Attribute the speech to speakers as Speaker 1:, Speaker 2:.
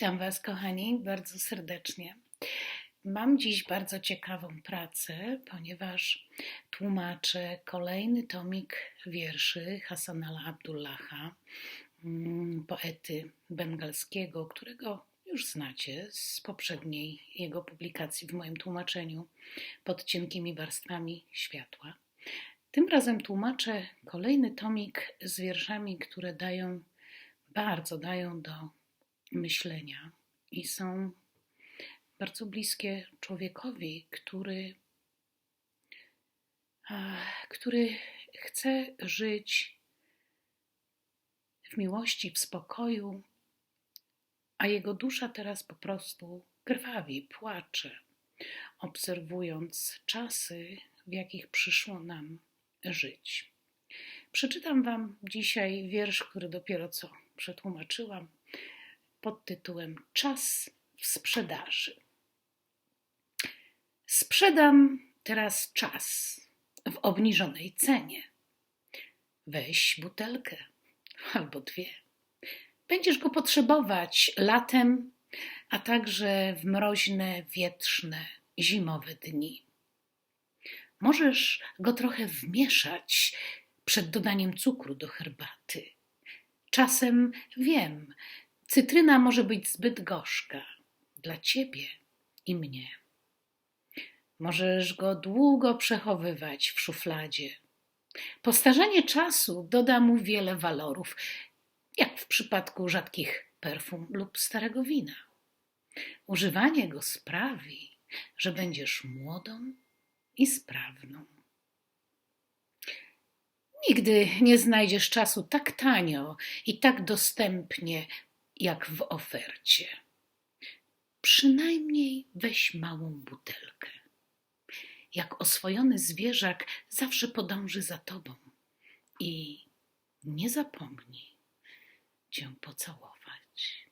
Speaker 1: Witam Was, kochani, bardzo serdecznie. Mam dziś bardzo ciekawą pracę, ponieważ tłumaczę kolejny tomik wierszy Hasanala Abdullaha, mm, poety bengalskiego, którego już znacie z poprzedniej jego publikacji w moim tłumaczeniu pod cienkimi warstwami światła. Tym razem tłumaczę kolejny tomik z wierszami, które dają, bardzo dają do myślenia i są bardzo bliskie człowiekowi, który, a, który chce żyć w miłości, w spokoju, a jego dusza teraz po prostu krwawi, płacze, obserwując czasy, w jakich przyszło nam żyć. Przeczytam Wam dzisiaj wiersz, który dopiero co przetłumaczyłam pod tytułem Czas w sprzedaży. Sprzedam teraz czas w obniżonej cenie. Weź butelkę albo dwie. Będziesz go potrzebować latem, a także w mroźne, wietrzne, zimowe dni. Możesz go trochę wmieszać przed dodaniem cukru do herbaty. Czasem wiem, Cytryna może być zbyt gorzka dla ciebie i mnie. Możesz go długo przechowywać w szufladzie. Postarzenie czasu doda mu wiele walorów, jak w przypadku rzadkich perfum lub starego wina. Używanie go sprawi, że będziesz młodą i sprawną. Nigdy nie znajdziesz czasu tak tanio i tak dostępnie jak w ofercie. Przynajmniej weź małą butelkę. Jak oswojony zwierzak zawsze podąży za tobą i nie zapomnij cię pocałować.